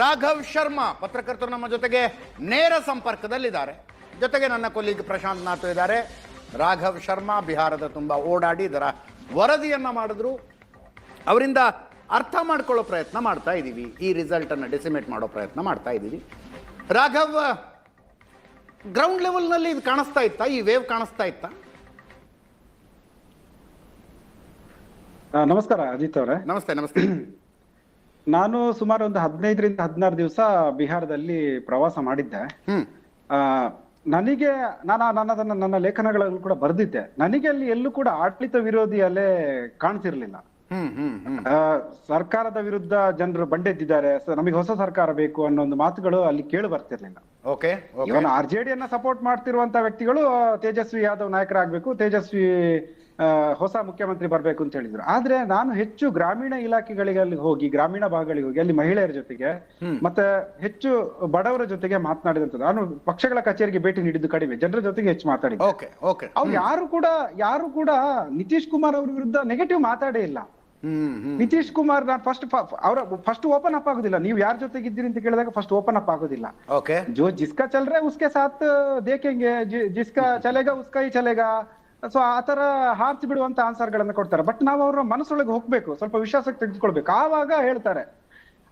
ರಾಘವ್ ಶರ್ಮಾ ಪತ್ರಕರ್ತರು ನಮ್ಮ ಜೊತೆಗೆ ನೇರ ಸಂಪರ್ಕದಲ್ಲಿದ್ದಾರೆ. ಜೊತೆಗೆ ನನ್ನ ಕೊಲ್ಲಿಗ್ ಪ್ರಶಾಂತ್ ನಾಥ್ ಇದ್ದಾರೆ. ರಾಘವ್ ಶರ್ಮಾ ಬಿಹಾರದ ತುಂಬ ಓಡಾಡಿ ಇದರ ವರದಿಯನ್ನ ಮಾಡಿದ್ರು. ಅವರಿಂದ ಅರ್ಥ ಮಾಡ್ಕೊಳ್ಳೋ ಪ್ರಯತ್ನ ಮಾಡ್ತಾ ಇದ್ದೀವಿ ಈ ರಿಸಲ್ಟನ್ನು ಡೆಸಿಮೇಟ್ ಮಾಡೋ ಪ್ರಯತ್ನ ಮಾಡ್ತಾ ಇದ್ದೀವಿ ರಾಘವ್ ಗ್ರೌಂಡ್ ಲೆವೆಲ್ನಲ್ಲಿ ಇದು ಕಾಣಿಸ್ತಾ ಇತ್ತಾ? ಈ ವೇವ್ ಕಾಣಿಸ್ತಾ ಇತ್ತಾ? ನಮಸ್ಕಾರ ಅಜಿತ್ ಅವರೇ. ನಮಸ್ತೆ ನಮಸ್ತೆ. ನಾನು ಸುಮಾರು ಒಂದು ಹದಿನೈದರಿಂದ ಹದಿನಾರು ದಿವಸ ಬಿಹಾರದಲ್ಲಿ ಪ್ರವಾಸ ಮಾಡಿದ್ದೆ. ನನಗೆ ನಾನು ನಾನು ಅದನ್ನ ನನ್ನ ಲೇಖನಗಳಲ್ಲಿ ಕೂಡ ಬರೆದಿದ್ದೆ. ನನಗೆ ಅಲ್ಲಿ ಎಲ್ಲೂ ಕೂಡ ಆಡಳಿತ ವಿರೋಧಿ ಅಲೆ ಕಾಣ್ತಿರ್ಲಿಲ್ಲ. ಸರ್ಕಾರದ ವಿರುದ್ಧ ಜನರು ಬಂಡೆದ್ದಿದ್ದಾರೆ ನಮಗೆ ಹೊಸ ಸರ್ಕಾರ ಬೇಕು ಅನ್ನೋ ಒಂದು ಮಾತುಗಳು ಅಲ್ಲಿ ಕೇಳಿ ಬರ್ತಿರ್ಲಿಲ್ಲ. Okay okay. Even R J ಡಿಯನ್ನ support ಮಾಡ್ತಿರುವಂತ ವ್ಯಕ್ತಿಗಳು ತೇಜಸ್ವಿ ಯಾದವ್ ನಾಯಕರಾಗಬೇಕು ತೇಜಸ್ವಿ ಹೊಸ ಮುಖ್ಯಮಂತ್ರಿ ಬರಬೇಕು ಅಂತ ಹೇಳಿದ್ರು. ಆದ್ರೆ ನಾನು ಹೆಚ್ಚು ಗ್ರಾಮೀಣ ಇಲಾಖೆಗಳಿಗೆ ಹೋಗಿ ಗ್ರಾಮೀಣ ಭಾಗಗಳಿಗೆ ಹೋಗಿ ಅಲ್ಲಿ ಮಹಿಳೆಯರ ಜೊತೆಗೆ ಮತ್ತೆ ಹೆಚ್ಚು ಬಡವರ ಜೊತೆಗೆ ಮಾತನಾಡಿದಂಥದ್ದು ನಾನು ಪಕ್ಷಗಳ ಕಚೇರಿಗೆ ಭೇಟಿ ನೀಡಿದ್ದು ಕಡಿಮೆ ಜನರ ಜೊತೆಗೆ ಹೆಚ್ಚು ಮಾತಾಡಿ ಅವ್ರು ಯಾರು ಕೂಡ ಯಾರು ಕೂಡ ನಿತೀಶ್ ಕುಮಾರ್ ಅವ್ರ ವಿರುದ್ಧ ನೆಗೆಟಿವ್ ಮಾತಾಡೇ ಇಲ್ಲ. ನಿತೀಶ್ ಕುಮಾರ್ ನಾನು ಫಸ್ಟ್ ಅವರ ಫಸ್ಟ್ ಓಪನ್ ಅಪ್ ಆಗುದಿಲ್ಲ. ನೀವು ಯಾರ ಜೊತೆಗೆ ಇದ್ದೀರಿ ಅಂತ ಕೇಳಿದಾಗ ಫಸ್ಟ್ ಓಪನ್ ಅಪ್ ಆಗುದಿಲ್ಲ. ಜೋ ಜಿಸ್ಕಾ ಚಲ್ರೆ ಉಸ್ಕೆ ಸಾತ್ ದೇಖೆಂಗೆ ಜಿಸ್ಕಾ ಚಲೇಗಾ ಉಸ್ಕಾ ಹಿ ಚಲೇಗಾ ಸೊ ಆ ತರ ಹಾರ್ತಿ ಬಿಡುವಂತ ಆನ್ಸರ್ ಗಳನ್ನ ಕೊಡ್ತಾರೆ. ಬಟ್ ನಾವು ಅವ್ರ ಮನಸ್ಸೊಳಗೆ ಹೋಗ್ಬೇಕು ಸ್ವಲ್ಪ ವಿಶ್ವಾಸಕ್ಕೆ ತೆಗೆದುಕೊಳ್ಬೇಕು. ಆವಾಗ ಹೇಳ್ತಾರೆ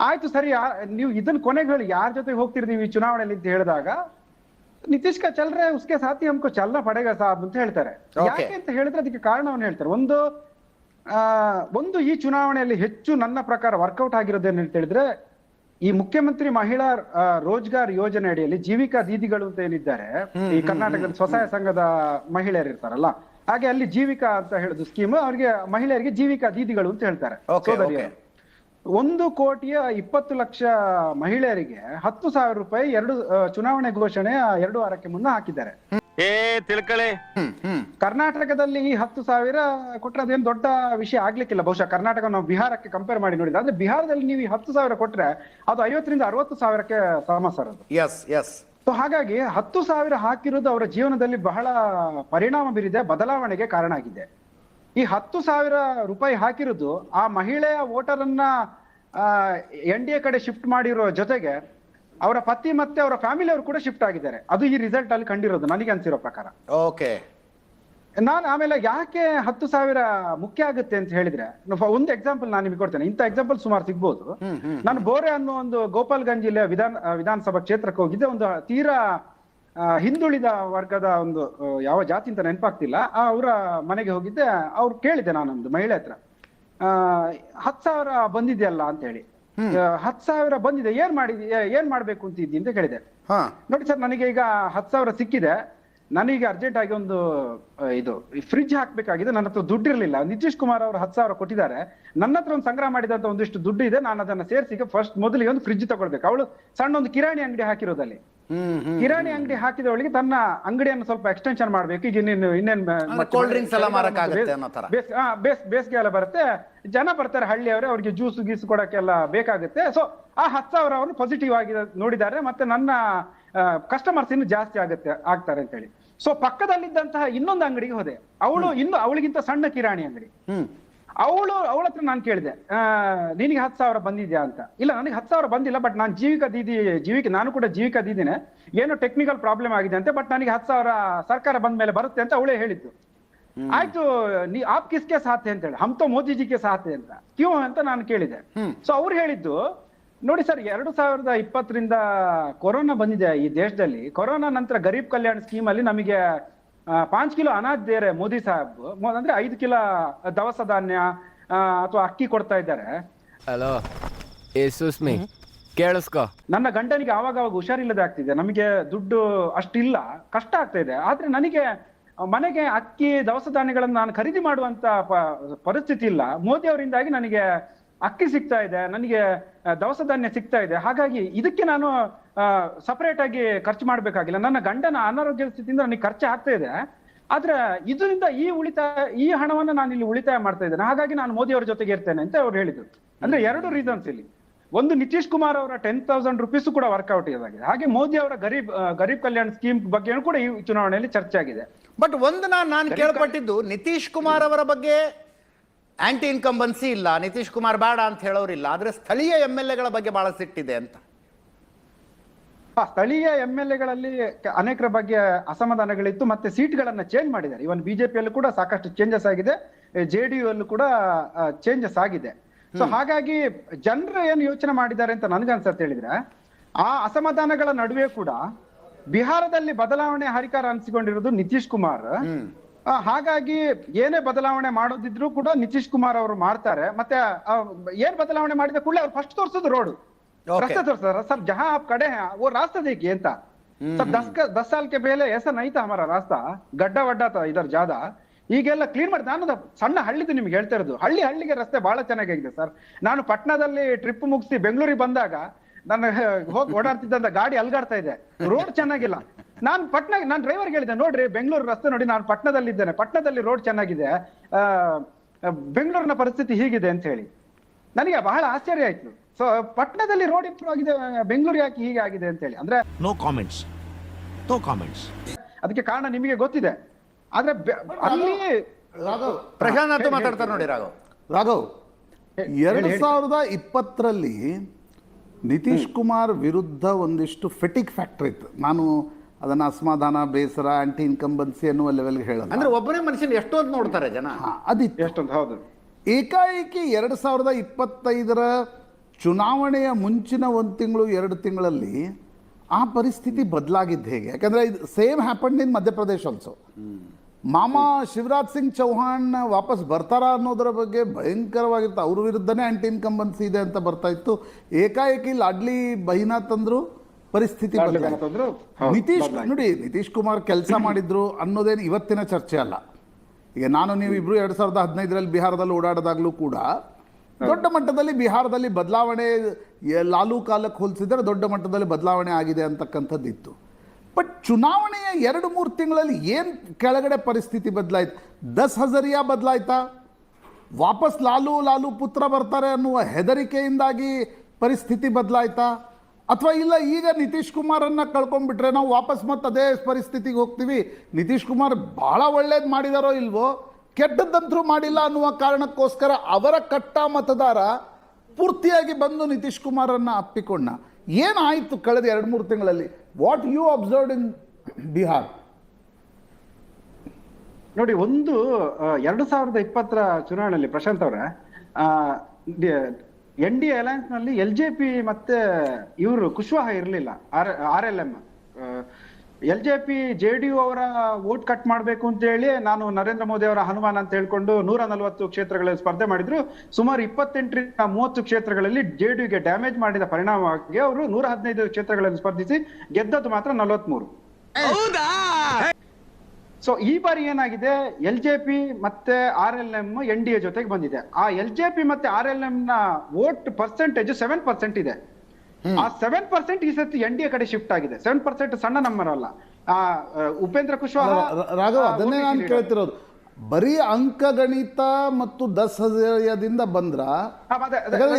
ಆಯ್ತು ಸರಿ ನೀವು ಇದನ್ನ ಕೊನೆಗೆ ಹೇಳಿ ಯಾರ ಜೊತೆ ಹೋಗ್ತಿರ್ದೀವಿ ಈ ಚುನಾವಣೆಯಲ್ಲಿ ಅಂತ ಹೇಳಿದಾಗ ನಿತೀಶ್ ಕ ಚಲ್ರೆ ಉಸ್ಕೆ ಸಾತಿ ಹಮ್ಕೋ ಚಲ್ನ ಪಡೆಗ ಸಾಬ್ ಅಂತ ಹೇಳ್ತಾರೆ. ಯಾಕೆ ಅಂತ ಹೇಳಿದ್ರೆ ಅದಕ್ಕೆ ಕಾರಣವನ್ನು ಹೇಳ್ತಾರೆ. ಒಂದು ಆ ಒಂದು ಈ ಚುನಾವಣೆಯಲ್ಲಿ ಹೆಚ್ಚು ನನ್ನ ಪ್ರಕಾರ ವರ್ಕೌಟ್ ಆಗಿರೋದೇನು ಅಂತ ಹೇಳಿದ್ರೆ ಈ ಮುಖ್ಯಮಂತ್ರಿ ಮಹಿಳಾ ರೋಜ್ಗಾರ್ ಯೋಜನೆ ಅಡಿಯಲ್ಲಿ ಜೀವಿಕಾ ದೀದಿಗಳು ಅಂತ ಏನಿದ್ದಾರೆ ಈ ಕರ್ನಾಟಕದ ಸ್ವಸಹಾಯ ಸಂಘದ ಮಹಿಳೆಯರು ಇರ್ತಾರಲ್ಲ ಹಾಗೆ ಅಲ್ಲಿ ಜೀವಿಕಾ ಅಂತ ಹೇಳುದು ಸ್ಕೀಮ್ ಅವರಿಗೆ ಮಹಿಳೆಯರಿಗೆ ಜೀವಿಕಾ ದೀದಿಗಳು ಅಂತ ಹೇಳ್ತಾರೆ. ಸೋದರಿಯರು. ಒಂದು ಕೋಟಿಯ ಇಪ್ಪತ್ತು ಲಕ್ಷ ಮಹಿಳೆಯರಿಗೆ ಹತ್ತು ಸಾವಿರ ರೂಪಾಯಿ ಎರಡು ಚುನಾವಣೆ ಘೋಷಣೆ ಎರಡು ವಾರಕ್ಕೆ ಮುನ್ನ ಹಾಕಿದ್ದಾರೆ. ಏ ತಿಳ್ಕಳಿ. ಹ್ಮ್ ಹ್ಮ್. ಕರ್ನಾಟಕದಲ್ಲಿ ಈ ಹತ್ತು ಸಾವಿರ ಕೊಟ್ರೆ ಅದೇನು ದೊಡ್ಡ ವಿಷಯ ಆಗ್ಲಿಕ್ಕಿಲ್ಲ. ಬಹುಶಃ ಕರ್ನಾಟಕ ನಾವು ಬಿಹಾರಕ್ಕೆ ಕಂಪೇರ್ ಮಾಡಿ ನೋಡಿದ್ರೆ. ಆದ್ರೆ ಬಿಹಾರದಲ್ಲಿ ನೀವು ಈ ಹತ್ತು ಸಾವಿರ ಕೊಟ್ರೆ ಅದು ಐವತ್ತರಿಂದ ಅರವತ್ತು ಸಾವಿರಕ್ಕೆ ಸಮ ಸರ್ ಅದು. ಎಸ್ ಎಸ್ ಸೊ ಹಾಗಾಗಿ ಹತ್ತು ಸಾವಿರ ಹಾಕಿರೋದು ಅವರ ಜೀವನದಲ್ಲಿ ಬಹಳ ಪರಿಣಾಮ ಬೀರಿದೆ ಬದಲಾವಣೆಗೆ ಕಾರಣ ಆಗಿದೆ. ಈ ಹತ್ತು ಸಾವಿರ ರೂಪಾಯಿ ಹಾಕಿರೋದು ಆ ಮಹಿಳೆಯ ವೋಟರ್ ಅನ್ನ ಎನ್ ಡಿ ಎ ಕಡೆ ಶಿಫ್ಟ್ ಮಾಡಿರೋ ಜೊತೆಗೆ ಅವರ ಪತಿ ಮತ್ತೆ ಅವರ ಫ್ಯಾಮಿಲಿ ಅವರು ಕೂಡ ಶಿಫ್ಟ್ ಆಗಿದ್ದಾರೆ. ಅದು ಈ ರಿಸಲ್ಟ್ ಅಲ್ಲಿ ಕಂಡಿರೋದು ನನಗೆ ಅನ್ಸಿರೋ ಪ್ರಕಾರ. ಓಕೆ. ನಾನು ಆಮೇಲೆ ಯಾಕೆ ಹತ್ತು ಸಾವಿರ ಮುಖ್ಯ ಆಗುತ್ತೆ ಅಂತ ಹೇಳಿದ್ರೆ ಒಂದು ಎಕ್ಸಾಂಪಲ್ ನಾನು ನಿಮಗೆ ಕೊಡ್ತೇನೆ. ಇಂಥ ಎಕ್ಸಾಂಪಲ್ ಸುಮಾರು ಸಿಗ್ಬೋದು. ನಾನು ಬೋರೆ ಅನ್ನೋ ಒಂದು ಗೋಪಾಲ್ಗಂಜ್ ಜಿಲ್ಲೆಯ ವಿಧಾನ ವಿಧಾನಸಭಾ ಕ್ಷೇತ್ರಕ್ಕೆ ಹೋಗಿದ್ದೆ. ಒಂದು ತೀರಾ ಹಿಂದುಳಿದ ವರ್ಗದ ಒಂದು ಯಾವ ಜಾತಿ ಅಂತ ನೆನಪಾಗ್ತಿಲ್ಲ. ಅವರ ಮನೆಗೆ ಹೋಗಿದ್ದೆ. ಅವ್ರು ಕೇಳಿದೆ ನಾನೊಂದು ಮಹಿಳೆ ಹತ್ರ. ಆ, ಹತ್ತು ಸಾವಿರ ಬಂದಿದೆಯಲ್ಲ ಅಂತ ಹೇಳಿ. ಆ, ಹತ್ತು ಸಾವಿರ ಬಂದಿದೆ ಏನ್ ಮಾಡಿದಿ ಏನ್ ಮಾಡ್ಬೇಕು ಅಂತಿದ್ದಿ ಅಂತ ಕೇಳಿದೆ. ಹಾ. ನೋಡಿ ಸರ್ ನನಗೆ ಈಗ ಹತ್ ಸಾವಿರ ಸಿಕ್ಕಿದೆ. ನನಗೆ ಅರ್ಜೆಂಟ್ ಆಗಿ ಒಂದು ಇದು ಫ್ರಿಡ್ಜ್ ಹಾಕ್ಬೇಕಾಗಿದೆ. ನನ್ನ ಹತ್ರ ದುಡ್ಡು ಇರಲಿಲ್ಲ. ನಿತೀಶ್ ಕುಮಾರ್ ಅವರು ಹತ್ತು ಸಾವಿರ ಕೊಟ್ಟಿದ್ದಾರೆ. ನನ್ನ ಹತ್ರ ಒಂದು ಸಂಗ್ರಹ ಮಾಡಿದಂತ ಒಂದಿಷ್ಟು ದುಡ್ಡು ಇದೆ. ನಾನು ಅದನ್ನ ಸೇರಿಸಿ ಫಸ್ಟ್ ಮೊದಲಿಗೆ ಒಂದು ಫ್ರಿಡ್ಜ್ ತಗೊಳ್ಬೇಕು. ಅವಳು ಸಣ್ಣ ಒಂದು ಕಿರಾಣಿ ಅಂಗಡಿ ಹಾಕಿರೋದಲ್ಲಿ. ಕಿರಾಣಿ ಅಂಗಡಿ ಹಾಕಿದವಳಿಗೆ ತನ್ನ ಅಂಗಡಿಯನ್ನು ಸ್ವಲ್ಪ ಎಕ್ಸ್ಟೆನ್ಷನ್ ಮಾಡ್ಬೇಕು. ಈಗ ಇನ್ನೇನು ಇನ್ನೇನ್ ಕೋಲ್ಡ್ ಡ್ರಿಂಕ್ಸ್ ಎಲ್ಲ ಮಾರಕ್ಕಾಗತ್ತೆ ಅನ್ನೋ ತರ. ಬೇಸ್ ಬೇಸ್ ಬೇಸಿಗೆ ಎಲ್ಲ ಬರುತ್ತೆ. ಜನ ಬರ್ತಾರೆ ಹಳ್ಳಿಯವರೇ ಅವ್ರಿಗೆ ಜ್ಯೂಸ್ ಗೀಸ್ ಕೊಡಕ್ಕೆಲ್ಲ ಬೇಕಾಗುತ್ತೆ. ಸೊ ಆ ಹತ್ತು ಸಾವಿರ ಅವರು ಪಾಸಿಟಿವ್ ಆಗಿ ನೋಡಿದ್ದಾರೆ ಮತ್ತೆ ನನ್ನ ಕಸ್ಟಮರ್ಸ್ ಇನ್ನು ಜಾಸ್ತಿ ಆಗುತ್ತೆ ಆಗ್ತಾರೆ ಅಂತ ಹೇಳಿ ಸೊ ಪಕ್ಕದಲ್ಲಿದ್ದಂತಹ ಇನ್ನೊಂದು ಅಂಗಡಿಗೆ ಹೋದೆ. ಅವಳು ಇನ್ನು ಅವಳಿಗಿಂತ ಸಣ್ಣ ಕಿರಾಣಿ ಅಂಗಡಿ. ಹ್ಮ್. ಅವಳು ಅವಳ ಹತ್ರ ನಾನು ಕೇಳಿದೆ ನಿನಗೆ ಹತ್ತು ಸಾವಿರ ಬಂದಿದ್ಯಾ ಅಂತ. ಇಲ್ಲ ನನಗೆ ಹತ್ತು ಸಾವಿರ ಬಂದಿಲ್ಲ ಬಟ್ ನಾನು ಜೀವಿಕ ದೀದಿ ಜೀವಿಕ ನಾನು ಕೂಡ ಜೀವಿಕ ದೀದಿನೇ. ಏನೋ ಟೆಕ್ನಿಕಲ್ ಪ್ರಾಬ್ಲಮ್ ಆಗಿದೆ ಅಂತೆ ಬಟ್ ನನಗೆ ಹತ್ತು ಸಾವಿರ ಸರ್ಕಾರ ಬಂದ ಮೇಲೆ ಬರುತ್ತೆ ಅಂತ ಅವಳೇ ಹೇಳಿದ್ದು. ಆಯ್ತು ನೀ ಆಪ್ ಕಿಸ್ಕೆ ಸಾಥೆ ಅಂತ ಹೇಳಿ ಹಮ್ ತೋ ಮೋದಿಜಿಗೆ ಸಾಥೆ ಅಂತ. ಕ್ಯೂ ಅಂತ ನಾನು ಕೇಳಿದೆ. ಸೊ ಅವ್ರು ಹೇಳಿದ್ದು ನೋಡಿ ಸರ್ ಎರಡು ಸಾವಿರದ ಇಪ್ಪತ್ತರಿಂದ ಕೊರೋನಾ ಬಂದಿದೆ ಈ ದೇಶದಲ್ಲಿ. ಕೊರೋನಾ ನಂತರ ಗರೀಬ್ ಕಲ್ಯಾಣ ಸ್ಕೀಮ್ ಅಲ್ಲಿ ನಮಗೆ ಪಾಂಚ್ ಕಿಲೋ ಅನಾಜ್ ದೇರೆ ಮೋದಿ ಸಾಹೇಬ್ ಅಂದ್ರೆ ಐದು ಕಿಲೋ ದವಸ ಧಾನ್ಯ ಅಥವಾ ಅಕ್ಕಿ ಕೊಡ್ತಾ ಇದ್ದಾರೆ. ಹಲೋ ಏ ಸುಸ್ಮಿ ಕೇಳಿಸ್ಕೋ. ನನ್ನ ಗಂಡನಿಗೆ ಆವಾಗ ಅವಾಗ ಹುಷಾರಿಲ್ಲದೆ ಆಗ್ತಿದೆ. ನಮಗೆ ದುಡ್ಡು ಅಷ್ಟಿಲ್ಲ. ಕಷ್ಟ ಆಗ್ತಾ ಇದೆ. ಆದ್ರೆ ನನಗೆ ಮನೆಗೆ ಅಕ್ಕಿ ದವಸ ಧಾನ್ಯಗಳನ್ನು ನಾನು ಖರೀದಿ ಮಾಡುವಂತ ಪ- ಪರಿಸ್ಥಿತಿ ಇಲ್ಲ. ಮೋದಿ ಅವರಿಂದಾಗಿ ನನಗೆ ಅಕ್ಕಿ ಸಿಗ್ತಾ ಇದೆ ನನಗೆ ದವಸ ಧಾನ್ಯ ಸಿಗ್ತಾ ಇದೆ. ಹಾಗಾಗಿ ಇದಕ್ಕೆ ನಾನು ಸಪರೇಟ್ ಆಗಿ ಖರ್ಚು ಮಾಡ್ಬೇಕಾಗಿಲ್ಲ. ನನ್ನ ಗಂಡನ ಅನಾರೋಗ್ಯ ಸ್ಥಿತಿಯಿಂದ ನನಗೆ ಖರ್ಚು ಆಗ್ತಾ ಇದೆ. ಆದ್ರೆ ಇದರಿಂದ ಈ ಉಳಿತಾಯ ಈ ಹಣವನ್ನ ನಾನು ಇಲ್ಲಿ ಉಳಿತಾಯ ಮಾಡ್ತಾ ಇದ್ದೇನೆ. ಹಾಗಾಗಿ ನಾನು ಮೋದಿ ಅವರ ಜೊತೆಗೆ ಇರ್ತೇನೆ ಅಂತ ಅವ್ರು ಹೇಳಿದ್ರು. ಅಂದ್ರೆ ಎರಡು ರೀಸನ್ಸ್ ಇಲ್ಲಿ. ಒಂದು ನಿತೀಶ್ ಕುಮಾರ್ ಅವರ ಟೆನ್ ತೌಸಂಡ್ ರುಪೀಸ್ ಕೂಡ ವರ್ಕೌಟ್ ಇದಾಗಿದೆ. ಹಾಗೆ ಮೋದಿ ಅವರ ಗರೀಬ್ ಗರೀಬ್ ಕಲ್ಯಾಣ ಸ್ಕೀಮ್ ಬಗ್ಗೆ ಕೂಡ ಈ ಚುನಾವಣೆಯಲ್ಲಿ ಚರ್ಚೆ ಆಗಿದೆ. ಬಟ್ ಒಂದು ನಾನು ನಾನು ಕೇಳ್ಪಟ್ಟಿದ್ದು ನಿತೀಶ್ ಕುಮಾರ್ ಅವರ ಬಗ್ಗೆ ಆಂಟಿ ಇನ್ಕಂಬನ್ಸಿ ಇಲ್ಲ ನಿತೀಶ್ ಕುಮಾರ್ ಬೇಡ ಅಂತ ಹೇಳೋರಿಲ್ಲ ಆದರೆ ಸ್ಥಳೀಯ ಎಂ ಎಲ್ ಎಗಳ ಬಗ್ಗೆ ಬಹಳ ಸಿಟ್ಟಿದೆ ಅಂತ. ಸ್ಥಳೀಯ ಎಂ ಎಲ್ ಎಗಳಲ್ಲಿ ಅನೇಕರ ಬಗ್ಗೆ ಅಸಮಾಧಾನಗಳಿತ್ತು ಮತ್ತೆ ಸೀಟ್ಗಳನ್ನ ಚೇಂಜ್ ಮಾಡಿದ್ದಾರೆ. ಇವನ್ ಬಿಜೆಪಿಯಲ್ಲೂ ಕೂಡ ಸಾಕಷ್ಟು ಚೇಂಜಸ್ ಆಗಿದೆ ಜೆ ಡಿ ಯು ಅಲ್ಲೂ ಕೂಡ ಚೇಂಜಸ್ ಆಗಿದೆ. ಸೊ ಹಾಗಾಗಿ ಜನರು ಏನು ಯೋಚನೆ ಮಾಡಿದ್ದಾರೆ ಅಂತ ನನ್ಗನ್ಸತ್ ಹೇಳಿದ್ರೆ ಆ ಅಸಮಾಧಾನಗಳ ನಡುವೆ ಕೂಡ ಬಿಹಾರದಲ್ಲಿ ಬದಲಾವಣೆ ಹರಿಕಾರ ಅನಿಸಿಕೊಂಡಿರೋದು ನಿತೀಶ್ ಕುಮಾರ್. ಹಾಗಾಗಿ ಏನೇ ಬದಲಾವಣೆ ಮಾಡೋದಿದ್ರು ಕೂಡ ನಿತೀಶ್ ಕುಮಾರ್ ಅವರು ಮಾಡ್ತಾರೆ. ಮತ್ತೆ ಏನ್ ಬದಲಾವಣೆ ಮಾಡಿದ ಕೂಡ ಅವ್ರು ಫಸ್ಟ್ ತೋರಿಸೋದು ರೋಡ್ ರಸ್ತೆ ತೋರಿಸ್ತಾರೆ ಸರ್ ಜಹಾ ಕಡೆ ಓ ರಾಸ್ತಾ ದೇಕಿ ಅಂತ. ಸರ್ ದಸ್ ದಸ್ ಸಾಲ್ಕೆ ಮೇಲೆ ಹೆಸರು ನೈತಾ ರಾಸ್ತಾ. ಗಡ್ಡ ವಡ್ಡ ಇದರ ಜಾದ. ಈಗೆಲ್ಲ ಕ್ಲೀನ್ ಮಾಡಿ ನಾನು ಸಣ್ಣ ಹಳ್ಳಿದು ನಿಮ್ಗೆ ಹೇಳ್ತಾ ಇರೋದು. ಹಳ್ಳಿ ಹಳ್ಳಿಗೆ ರಸ್ತೆ ಬಹಳ ಚೆನ್ನಾಗಿದೆ ಸರ್. ನಾನು ಪಟ್ನಾದಲ್ಲಿ ಟ್ರಿಪ್ ಮುಗಿಸಿ ಬೆಂಗಳೂರಿಗೆ ಬಂದಾಗ ನನ್ನ ಹೋಗಿ ಓಡಾಡ್ತಿದ್ದಂತ ಗಾಡಿ ಅಲ್ಗಾಡ್ತಾ ಇದೆ. ರೋಡ್ ಚೆನ್ನಾಗಿಲ್ಲ. ನಾನು ಪಟ್ನ ನಾನು ಡ್ರೈವರ್ಗೆ ಹೇಳಿದೆ ನೋಡ್ರಿ ಬೆಂಗಳೂರು ರಸ್ತೆ ನೋಡಿ ನಾನು ಪಟ್ನದಲ್ಲಿ ಇದ್ದೇನೆ ಪಟ್ನದಲ್ಲಿ ರೋಡ್ ಚೆನ್ನಾಗಿದೆ. ಆ, ಬೆಂಗಳೂರಿನ ಪರಿಸ್ಥಿತಿ ಹೀಗಿದೆ ಅಂತ ಹೇಳಿ. ನನಗೆ ಬಹಳ ಆಶ್ಚರ್ಯ ಆಯ್ತು. ಸೊ ಪಟ್ನದಲ್ಲಿ ರೋಡ್ ಇಂಪ್ರೂವ್ ಆಗಿದೆ ಬೆಂಗಳೂರು ಯಾಕೆ ಹೀಗೆ ಆಗಿದೆ ಅಂತ ಹೇಳಿ. ಅಂದ್ರೆ ನೋ ಕಾಮೆಂಟ್ಸ್ ನೋ ಕಾಮೆಂಟ್ಸ್ ಅದಕ್ಕೆ ಕಾರಣ ನಿಮಗೆ ಗೊತ್ತಿದೆ. ಆದ್ರೆ ಬೆ- ಅಲ್ಲಿ ರಾಘವ್ ಪ್ರಶಾಂತ್ ಅಂತ ಮಾತಾಡ್ತಾರೆ ನೋಡಿ ರಾಘವ್. ರಾಘವ್ ಎರಡ್. ಸಾವಿರದ ಇಪ್ಪತ್ತರಲ್ಲಿ ನಿತೀಶ್ ಕುಮಾರ್ ವಿರುದ್ಧ ಒಂದಿಷ್ಟು ಫೆಟಿಕ್ ಫ್ಯಾಕ್ಟರ್ ಇತ್ತು. ನಾನು ಅದನ್ನು ಅಸಮಾಧಾನ ಬೇಸರ ಆಂಟಿ ಇನ್ಕಂಬನ್ಸಿ ಅನ್ನುವ ಲೆವೆಲ್ಗೆ ಹೇಳೋದು ಅಂದ್ರೆ ಒಬ್ಬನೇ ಮನುಷ್ಯನ ಎಷ್ಟೊಂದು ನೋಡ್ತಾರೆ ಜನ. ಹಾ, ಅದಿತ್ತು. ಎಷ್ಟೊಂದು ಹೌದು. ಏಕಾಏಕಿ ಎರಡು ಸಾವಿರದ ಇಪ್ಪತ್ತೈದರ ಚುನಾವಣೆಯ ಮುಂಚಿನ ಒಂದು ತಿಂಗಳು ಎರಡು ತಿಂಗಳಲ್ಲಿ ಆ ಪರಿಸ್ಥಿತಿ ಬದಲಾಗಿದ್ದು ಹೇಗೆ? ಯಾಕಂದರೆ ಇದು same happen in Madhya Pradesh also ಮಾಮಾ ಶಿವರಾಜ್ ಸಿಂಗ್ ಚೌಹಾಣ್ ವಾಪಸ್ ಬರ್ತಾರಾ ಅನ್ನೋದರ ಬಗ್ಗೆ ಭಯಂಕರವಾಗಿತ್ತು ಅವ್ರ ವಿರುದ್ಧನೇ ಆಂಟಿ ಇನ್ಕಂಬನ್ಸಿ ಇದೆ ಅಂತ ಬರ್ತಾ ಇತ್ತು. ಏಕಾಏಕಿ ಲಾಡ್ಲಿ ಬಹಿನಾ ತಂದ್ರು ಪರಿಸ್ಥಿತಿ ನಿತೀಶ್ ನೋಡಿ ನಿತೀಶ್ ಕುಮಾರ್ ಕೆಲಸ ಮಾಡಿದ್ರು ಅನ್ನೋದೇನು ಇವತ್ತಿನ ಚರ್ಚೆ ಅಲ್ಲ. ಈಗ ನಾನು ನೀವು ಇಬ್ರು ಎರಡ್ ಸಾವಿರದ ಹದಿನೈದರಲ್ಲಿ ಬಿಹಾರದಲ್ಲಿ ಓಡಾಡಿದಾಗಲೂ ಕೂಡ ದೊಡ್ಡ ಮಟ್ಟದಲ್ಲಿ ಬಿಹಾರದಲ್ಲಿ ಬದಲಾವಣೆ ಲಾಲು ಕಾಲಕ್ಕೆ ಹೋಲಿಸಿದರೆ ದೊಡ್ಡ ಮಟ್ಟದಲ್ಲಿ ಬದಲಾವಣೆ ಆಗಿದೆ ಅಂತಕ್ಕಂಥದ್ದು ಇತ್ತು ಬಟ್ ಚುನಾವಣೆಯ ಎರಡು ಮೂರು ತಿಂಗಳಲ್ಲಿ ಏನು ಕೆಳಗಡೆ ಪರಿಸ್ಥಿತಿ ಬದಲಾಯ್ತು? ದಸ್ ಹಜರಿಯಾ ಬದಲಾಯ್ತಾ? ವಾಪಸ್ ಲಾಲು ಲಾಲು ಪುತ್ರ ಬರ್ತಾರೆ ಅನ್ನುವ ಹೆದರಿಕೆಯಿಂದಾಗಿ ಪರಿಸ್ಥಿತಿ ಬದಲಾಯ್ತಾ? ಅಥವಾ ಇಲ್ಲ ಈಗ ನಿತೀಶ್ ಕುಮಾರನ್ನು ಕಳ್ಕೊಂಡ್ಬಿಟ್ರೆ ನಾವು ವಾಪಸ್ ಮತ್ತೆ ಅದೇ ಪರಿಸ್ಥಿತಿಗೆ ಹೋಗ್ತೀವಿ? ನಿತೀಶ್ ಕುಮಾರ್ ಭಾಳ ಒಳ್ಳೇದು ಮಾಡಿದಾರೋ ಇಲ್ವೋ? ಕೆಟ್ಟದ್ದಂತರೂ ಮಾಡಿಲ್ಲ ಅನ್ನುವ ಕಾರಣಕ್ಕೋಸ್ಕರ ಅವರ ಕಟ್ಟ ಮತದಾರ ಪೂರ್ತಿಯಾಗಿ ಬಂದು ನಿತೀಶ್ ಕುಮಾರನ್ನು ಅಪ್ಪಿಕೊಂಡ. ಏನಾಯಿತು ಕಳೆದ ಎರಡು ಮೂರು ತಿಂಗಳಲ್ಲಿ? What you observe in Bihar ನೋಡಿ, ಒಂದು ಎರಡು ಸಾವಿರದ ಇಪ್ಪತ್ತರ ಚುನಾವಣೆಯಲ್ಲಿ ಪ್ರಶಾಂತ್ ಅವರ ಎನ್ ಡಿ ಅಲಯನ್ಸ್ನಲ್ಲಿ ಎಲ್ ಜೆ ಪಿ ಮತ್ತೆ ಇವರು ಕುಶ್ವಾಹ ಇರಲಿಲ್ಲ, R R L M L J P J D U ಅವರ ವೋಟ್ ಕಟ್ ಮಾಡಬೇಕು ಅಂತ ಹೇಳಿ ನಾನು ನರೇಂದ್ರ ಮೋದಿ ಅವರ ಹನುಮಾನ್ ಅಂತ ಹೇಳ್ಕೊಂಡು ನೂರ ನಲವತ್ತು ಕ್ಷೇತ್ರಗಳಲ್ಲಿ ಸ್ಪರ್ಧೆ ಮಾಡಿದ್ರು. ಸುಮಾರು ಇಪ್ಪತ್ತೆಂಟರಿಂದ ಮೂವತ್ತು ಕ್ಷೇತ್ರಗಳಲ್ಲಿ ಜೆ ಡಿ ಯುಗೆ ಡ್ಯಾಮೇಜ್ ಮಾಡಿದ ಪರಿಣಾಮವಾಗಿ ಅವರು ನೂರ ಹದಿನೈದು ಕ್ಷೇತ್ರಗಳಲ್ಲಿ ಸ್ಪರ್ಧಿಸಿ ಗೆದ್ದದ್ದು ಮಾತ್ರ ನಲವತ್ಮೂರು. ಸೊ ಈ ಬಾರಿ ಏನಾಗಿದೆ? ಎಲ್ ಜೆ ಪಿ ಮತ್ತೆ R L M N D A ಜೊತೆಗೆ ಬಂದಿದೆ. ಆ ಎಲ್ ಜೆ ಪಿ ಮತ್ತೆ ಆರ್ ಎಲ್ ಎಂ ನ ವೋಟ್ ಪರ್ಸೆಂಟೇಜ್ ಸೆವೆನ್ ಪರ್ಸೆಂಟ್ ಇದೆ. ಆ ಸೆವೆನ್ ಪರ್ಸೆಂಟ್ ಈ ಸತಿ ಎನ್ ಡಿ ಎ ಕಡೆ ಶಿಫ್ಟ್ ಆಗಿದೆ. ಸೆವೆನ್ ಪರ್ಸೆಂಟ್ ಸಣ್ಣ ನಂಬರ್ ಅಲ್ಲ ಆ ಉಪೇಂದ್ರ ಕುಶ್ವಾಹ ರಾಘವ ಅದನ್ನೇ ನಾನು. ಕೇಳ್ತಿರೋದು. ಬರೀ ಅಂಕಗಣಿತ ಮತ್ತು ದಸ್ ಹಜರಿಯದಿಂದ ಬಂದ್ರ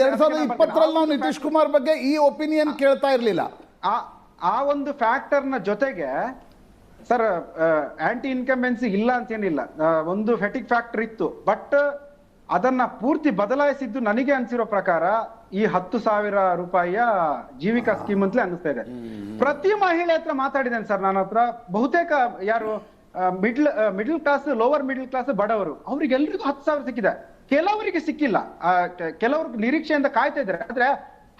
ಎರಡ್ ಸಾವಿರದ ಇಪ್ಪತ್ತರಲ್ಲಿ ನಾವು ನಿತೀಶ್ ಕುಮಾರ್ ಬಗ್ಗೆ ಈ ಒಪಿನಿಯನ್ ಕೇಳ್ತಾ ಇರ್ಲಿಲ್ಲ. ಆ ಆ ಒಂದು ಫ್ಯಾಕ್ಟರ್ನ ಜೊತೆಗೆ ಸರ್ ಆಂಟಿ ಇನ್ಕಂಬೆನ್ಸಿ ಇಲ್ಲ ಅಂತೇನಿಲ್ಲ. ಏನಿಲ್ಲ ಒಂದು ಫೆಟಿಕ್ ಫ್ಯಾಕ್ಟರ್ ಇತ್ತು. ಬಟ್ ಅದನ್ನ ಪೂರ್ತಿ ಬದಲಾಯಿಸಿದ್ದು ನನಗೆ ಅನ್ಸಿರೋ ಪ್ರಕಾರ ಈ ಹತ್ತು ಸಾವಿರ ರೂಪಾಯಿಯ ಜೀವಿಕಾ ಸ್ಕೀಮ್ ಅಂತಲೇ ಅನಿಸ್ತಾ ಇದೆ. ಪ್ರತಿ ಮಹಿಳೆ ಹತ್ರ ಮಾತಾಡಿದ್ದೇನೆ ಸರ್ ನನ್ನ ಹತ್ರ. ಬಹುತೇಕ ಯಾರು middle middle class lower middle class ಬಡವರು ಅವ್ರಿಗೆಲ್ರಿಗೂ ಹತ್ತು ಸಾವಿರ ಸಿಕ್ಕಿದೆ. ಕೆಲವರಿಗೆ ಸಿಕ್ಕಿಲ್ಲ. ಕೆಲವರು ನಿರೀಕ್ಷೆಯಿಂದ ಕಾಯ್ತಾ ಇದ್ದಾರೆ. ಆದ್ರೆ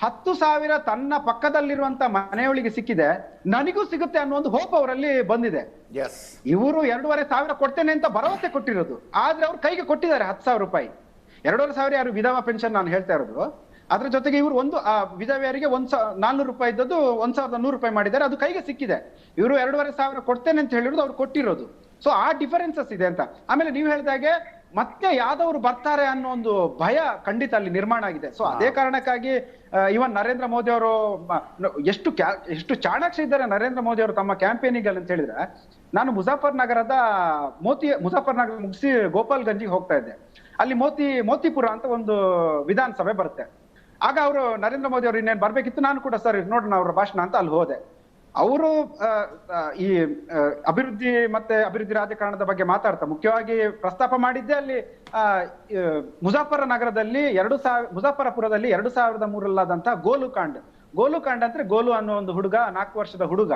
ಹತ್ತು ಸಾವಿರ ತನ್ನ ಪಕ್ಕದಲ್ಲಿರುವಂತ ಮನೆಯೊಳಗೆ ಸಿಕ್ಕಿದೆ ನನಗೂ ಸಿಗುತ್ತೆ ಅನ್ನೋ ಒಂದು ಹೋಪ್ ಅವರಲ್ಲಿ ಬಂದಿದೆ. ಎಸ್ ಇವರು ಎರಡೂವರೆ ಸಾವಿರ ಕೊಡ್ತೇನೆ ಅಂತ ಭರವಸೆ ಕೊಟ್ಟಿರೋದು. ಆದ್ರೆ ಅವ್ರು ಕೈಗೆ ಕೊಟ್ಟಿದ್ದಾರೆ ಹತ್ತು ಸಾವಿರ ರೂಪಾಯಿ. ಎರಡೂವರೆ ಸಾವಿರ ಯಾರು ವಿಧವಾ ಪೆನ್ಷನ್ ನಾನು ಹೇಳ್ತಾ ಇರೋದು. ಅದ್ರ ಜೊತೆಗೆ ಇವರು ಒಂದು ಆ ವಿಧವೆಯರಿಗೆ ಒಂದ್ ಸಾ ನಾನ್ನೂರು ರೂಪಾಯಿ ಇದ್ದದ್ದು ಒಂದ್ ಸಾವಿರದ ನೂರು ರೂಪಾಯಿ ಮಾಡಿದ್ದಾರೆ. ಅದು ಕೈಗೆ ಸಿಕ್ಕಿದೆ. ಇವರು ಎರಡೂವರೆ ಸಾವಿರ ಕೊಡ್ತೇನೆ ಅಂತ ಹೇಳಿರೋದು ಅವ್ರು ಕೊಟ್ಟಿರೋದು. ಸೊ ಆ ಡಿಫರೆನ್ಸಸ್ ಇದೆ ಅಂತ. ಆಮೇಲೆ ನೀವು ಹೇಳಿದಾಗೆ ಮತ್ತೆ ಯಾದವ್ರು ಬರ್ತಾರೆ ಅನ್ನೋ ಒಂದು ಭಯ ಖಂಡಿತ ಅಲ್ಲಿ ನಿರ್ಮಾಣ ಆಗಿದೆ. ಸೊ ಅದೇ ಕಾರಣಕ್ಕಾಗಿ ಇವನ್ ನರೇಂದ್ರ ಮೋದಿ ಅವರು ಎಷ್ಟು ಕ್ಯಾ- ಎಷ್ಟು ಚಾಣಾಕ್ಷ ಇದ್ದಾರೆ ನರೇಂದ್ರ ಮೋದಿ ಅವರು ತಮ್ಮ ಕ್ಯಾಂಪೇನಿಂಗ್ ಅಂತ ಹೇಳಿದ್ರೆ ನಾನು ಮುಜಾಫರ್ ನಗರದ ಮೋತಿ ಮುಜಾಫರ್ ನಗರ ಮುಗಿಸಿ ಗೋಪಾಲ್ ಗಂಜಿಗೆ ಹೋಗ್ತಾ ಇದ್ದೆ. ಅಲ್ಲಿ ಮೋತಿ ಮೋತಿಪುರ ಅಂತ ಒಂದು ವಿಧಾನಸಭೆ ಬರುತ್ತೆ. ಆಗ ಅವರು ನರೇಂದ್ರ ಮೋದಿ ಅವರು ಇನ್ನೇನು ಬರ್ಬೇಕಿತ್ತು? ನಾನು ಕೂಡ ಸರ್ ನೋಡೋಣ ಅವರ ಭಾಷಣ ಅಂತ ಅಲ್ಲಿ ಹೋದೆ. ಅವರು ಈ ಅಭಿವೃದ್ಧಿ ಮತ್ತೆ ಅಭಿವೃದ್ಧಿ ರಾಜಕಾರಣದ ಬಗ್ಗೆ ಮಾತಾಡ್ತಾ, ಮುಖ್ಯವಾಗಿ ಪ್ರಸ್ತಾಪ ಮಾಡಿದ್ದೆ ಅಲ್ಲಿ ಮುಜಾಫರ ನಗರದಲ್ಲಿ ಎರಡು ಸಾವಿರ ಮುಜಾಫರಪುರದಲ್ಲಿ ಎರಡು ಸಾವಿರದ ಮೂರಲ್ಲಾದಂತಹ ಗೋಲುಕಾಂಡ್ ಗೋಲುಕಾಂಡ ಅಂದ್ರೆ ಗೋಲು ಅನ್ನೋ ಒಂದು ಹುಡುಗ, ನಾಲ್ಕು ವರ್ಷದ ಹುಡುಗ,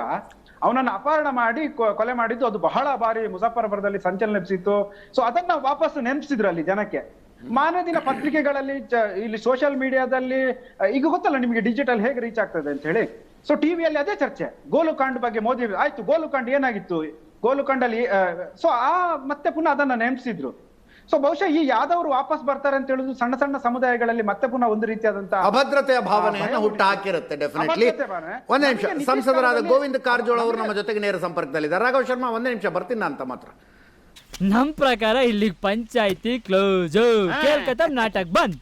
ಅವನನ್ನ ಅಪಹರಣ ಮಾಡಿ ಕೊಲೆ ಮಾಡಿದ್ದು, ಅದು ಬಹಳ ಬಾರಿ ಮುಜಾಫರಪುರದಲ್ಲಿ ಸಂಚಲನ ಎಬ್ಸಿತ್ತು ಸೊ ಅದನ್ನ ವಾಪಸ್ ನೆನಪಿಸಿದ್ರು ಅಲ್ಲಿ ಜನಕ್ಕೆ. ಮಾನದಿನ ಪತ್ರಿಕೆಗಳಲ್ಲಿ, ಚ- ಇಲ್ಲಿ ಸೋಷಿಯಲ್ ಮೀಡಿಯಾದಲ್ಲಿ ಈಗ ಗೊತ್ತಲ್ಲ ನಿಮಗೆ ಡಿಜಿಟಲ್ ಹೇಗೆ ರೀಚ್ ಆಗ್ತದೆ ಅಂತ ಹೇಳಿ. ಸೊ ಟಿವಿಯಲ್ಲಿ ಅದೇ ಚರ್ಚೆ. ಗೋಲುಕಾಂಡ್ ಬಗ್ಗೆ ಮೋದಿ ಆಯ್ತು ಗೋಲುಕಾಂಡ್ ಏನಾಗಿತ್ತು? ಗೋಲುಕಾಂಡಲ್ಲಿ ಸೊ ಆ ಮತ್ತೆ ಪುನಃ ಅದನ್ನ ನೆನಪಿಸಿದ್ರು ಸೊ ಬಹುಶಃ ಈ ಯಾದವರು ವಾಪಸ್ ಬರ್ತಾರೆ ಅಂತ ಹೇಳುದು ಸಣ್ಣ ಸಣ್ಣ ಸಮುದಾಯಗಳಲ್ಲಿ ಮತ್ತೆ ಪುನಃ ಒಂದು ರೀತಿಯಾದಂತ ಅಭದ್ರತೆಯ ಭಾವನೆಯನ್ನು ಹುಟ್ಟು ಹಾಕಿರುತ್ತೆ ಡೆಫಿನೆಟ್ಲಿ. ಒಂದೇ ನಿಮಿಷ ಸಂಸದರಾದ ಗೋವಿಂದ ಕಾರಜೋಳ ಅವರು ನಮ್ಮ ಜೊತೆಗೆ ನೇರ ಸಂಪರ್ಕದಲ್ಲಿದ್ದಾರೆ. ರಾಘವ್ ಶರ್ಮಾ ಒಂದೇ ನಿಮಿಷ ಬರ್ತೀನಿ ಅಂತ ಮಾತ್ರ ನಮ್ ಪ್ರಕಾರ ಇಲ್ಲಿ ಪಂಚಾಯಿತಿ ಕ್ಲೋಸ್ ಕೇಳ್ಕತ್ತ ನಾಟಕ್ ಬಂದ್.